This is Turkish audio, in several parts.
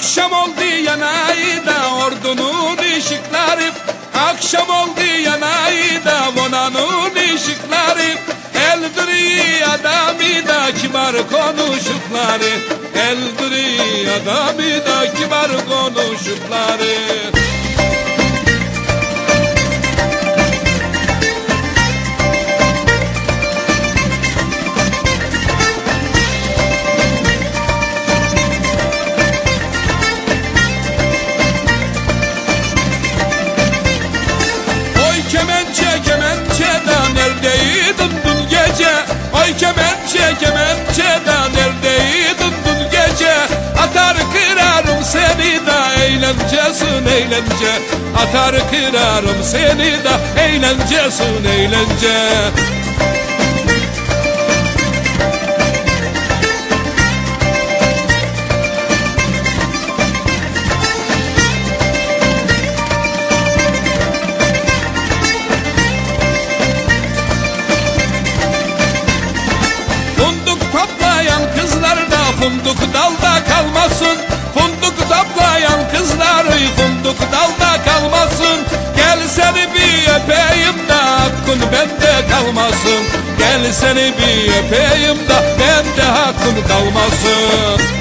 Akşam oldu yanayı da ordunun ışıkları Akşam oldu yanayı da vonanın ışıkları Eldiri adamı da kibar konuşukları. Eldiri adamı da kibar konuşukları Oy kemençe kemençe da neredeydin dün gece? Atar kırarım seni da eğlencesin eğlence. Atar kırarım seni da eğlencesin eğlence funduk dalda kalmasın Funduk toplayan kızlar funduk dalda kalmasın. Gel seni bir öpeyim de hakkın bende kalmasın. Gel seni bir öpeyim de bende hakkın kalmasın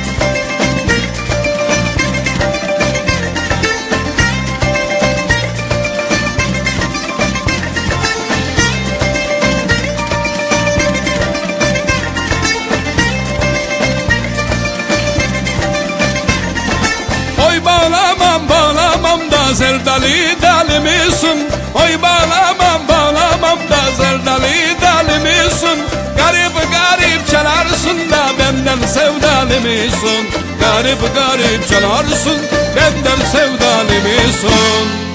da zerdali dali misin? Oy bağlamam bağlamam da zerdali dali misin? Garip garip çalarsın da benden sevdalı mısın? Garip garip çalarsın benden sevdalı mısın?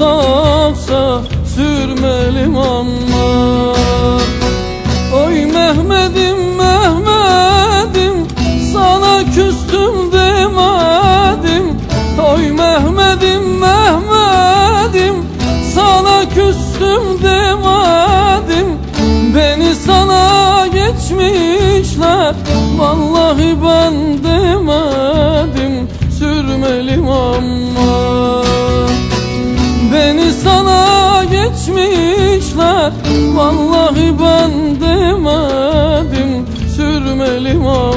Kalksa Sürmelim ama. Oy Mehmet'im Mehmet'im Sana küstüm demedim. Oy Mehmet'im Mehmet'im Sana küstüm demedim. Beni sana geçmişler Vallahi ben demedim. Sürmelim ama Vallahi ben demedim Sürmelim ama